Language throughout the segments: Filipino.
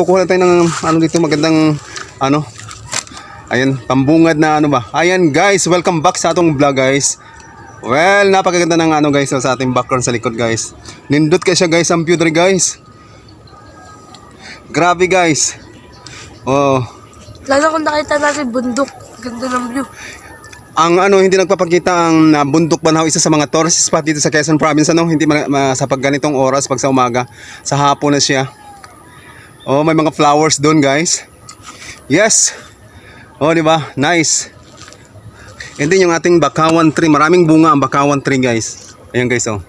Kukuha na tayo ng ano dito magandang ano. Ayan, pambungad na ano ba. Ayan guys, welcome back sa atong vlog guys. Well, napakaganda ng ano guys sa ating background sa likod guys. Nindot ka siya guys ang view dere, guys. Grabe guys. Oh, Lalo kung nakita natin bundok. Ganda ng view. ang ano hindi nagpapakita ang uh, bundok banaw isa sa mga tourist spot dito sa Quezon Province ano hindi ma- ma- sa pag ganitong oras pag sa umaga sa hapon na siya oh may mga flowers doon guys. Yes. Oh di ba? Nice. And then yung ating bakawan tree. Maraming bunga ang bakawan tree guys. Ayan guys oh.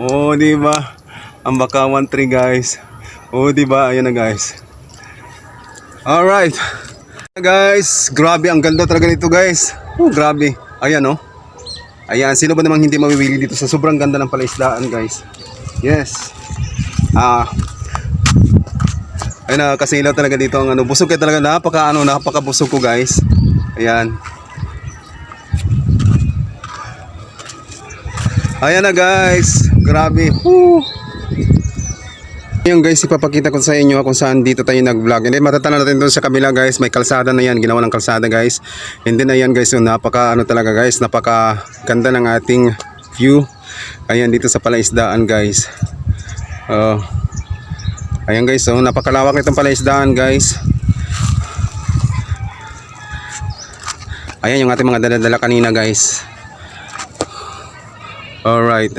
Oh di ba? Ang bakawan tree guys. Oh di ba? Ayan na guys. Alright guys grabe. Ang ganda talaga nito guys. Oh grabe. Ayan oh. Ayan sino ba namang hindi mawiwili dito sa sobrang ganda ng palaisdaan guys? Yes. Ah ay nakakasilaw talaga dito ang ano busog kayo talaga napaka ano napakabusog ko guys ayan ayan na guys grabe Woo! Yung guys, ipapakita ko sa inyo kung saan dito tayo nag-vlog. And then matatanaw natin doon sa kabila guys, may kalsada na yan, ginawa ng kalsada guys. And then ayan guys, yung napaka ano talaga guys, napaka ganda ng ating view. Ayan dito sa palaisdaan guys. Oh. Ayan guys, so napakalawak nitong palaisdaan guys. Ayan yung ating mga dala-dala kanina guys. Alright.